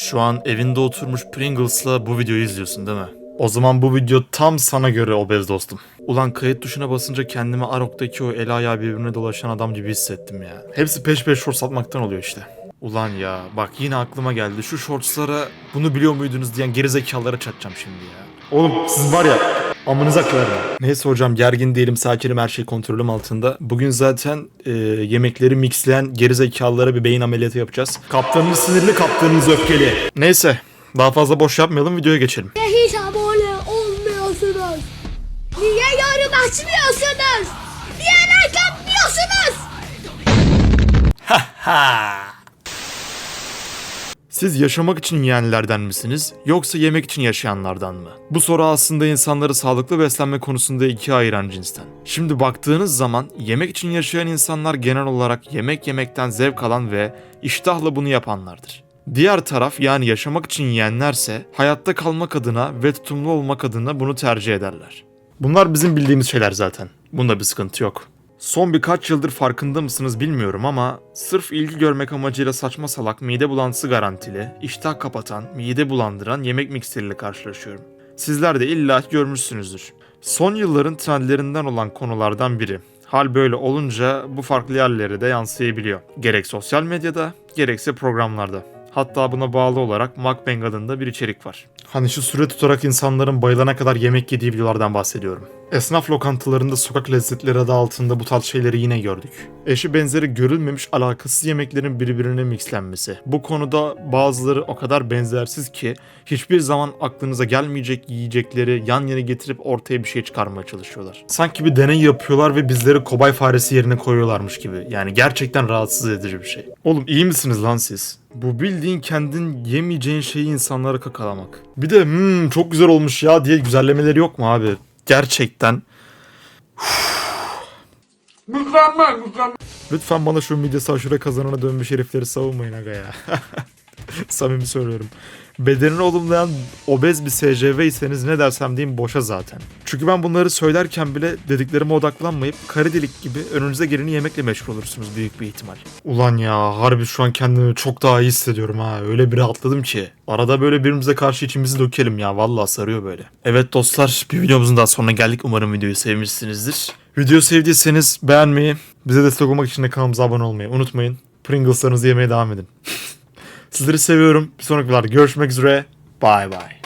Şu an evinde oturmuş Pringles'la bu videoyu izliyorsun değil mi? O zaman bu video tam sana göre obez dostum. Ulan kayıt tuşuna basınca kendimi Arok'taki o el ayağı birbirine dolaşan adam gibi hissettim ya. Hepsi peş peş shorts atmaktan oluyor işte. Ulan ya bak yine aklıma geldi. Şu shortslara bunu biliyor muydunuz diyen gerizekalılara çatacağım şimdi ya. Oğlum siz var ya amınıza koyarım. Neyse hocam gergin değilim sakinim her şey kontrolüm altında. Bugün zaten e, yemekleri mixleyen gerizekalılara bir beyin ameliyatı yapacağız. Kaptanınız sinirli kaptanınız öfkeli. Neyse daha fazla boş yapmayalım videoya geçelim. Hiç abone olmuyorsunuz? Niye yorum açmıyorsunuz? Niye like atmıyorsunuz? Siz yaşamak için yiyenlerden misiniz yoksa yemek için yaşayanlardan mı? Bu soru aslında insanları sağlıklı beslenme konusunda ikiye ayıran cinsten. Şimdi baktığınız zaman yemek için yaşayan insanlar genel olarak yemek yemekten zevk alan ve iştahla bunu yapanlardır. Diğer taraf yani yaşamak için yiyenlerse hayatta kalmak adına ve tutumlu olmak adına bunu tercih ederler. Bunlar bizim bildiğimiz şeyler zaten. Bunda bir sıkıntı yok. Son birkaç yıldır farkında mısınız bilmiyorum ama sırf ilgi görmek amacıyla saçma salak mide bulantısı garantili, iştah kapatan, mide bulandıran yemek mikseriyle karşılaşıyorum. Sizler de illa görmüşsünüzdür. Son yılların trendlerinden olan konulardan biri. Hal böyle olunca bu farklı yerlere de yansıyabiliyor. Gerek sosyal medyada, gerekse programlarda. Hatta buna bağlı olarak Mukbang adında bir içerik var. Hani şu süre tutarak insanların bayılana kadar yemek yediği videolardan bahsediyorum. Esnaf lokantalarında sokak lezzetleri adı altında bu tarz şeyleri yine gördük. Eşi benzeri görülmemiş alakasız yemeklerin birbirine mixlenmesi. Bu konuda bazıları o kadar benzersiz ki hiçbir zaman aklınıza gelmeyecek yiyecekleri yan yana getirip ortaya bir şey çıkarmaya çalışıyorlar. Sanki bir deney yapıyorlar ve bizleri kobay faresi yerine koyuyorlarmış gibi. Yani gerçekten rahatsız edici bir şey. Oğlum iyi misiniz lan siz? Bu bildiğin kendin yemeyeceğin şeyi insanlara kakalamak. Bir de hmm, çok güzel olmuş ya diye güzellemeleri yok mu abi? Gerçekten. Lütfen bana şu midyesi aşure kazanana dönmüş herifleri savunmayın aga ya. Samimi söylüyorum. Bedenini olumlayan obez bir SCV iseniz ne dersem diyeyim boşa zaten. Çünkü ben bunları söylerken bile dediklerime odaklanmayıp kara delik gibi önünüze geleni yemekle meşgul olursunuz büyük bir ihtimal. Ulan ya harbi şu an kendimi çok daha iyi hissediyorum ha. Öyle bir rahatladım ki. Arada böyle birbirimize karşı içimizi dökelim ya. Vallahi sarıyor böyle. Evet dostlar bir videomuzun daha sonuna geldik. Umarım videoyu sevmişsinizdir. Video sevdiyseniz beğenmeyi, bize destek olmak için de kanalımıza abone olmayı unutmayın. Pringles'larınızı yemeye devam edin. Sizleri seviyorum. Bir sonraki videolarda görüşmek üzere. Bye bye.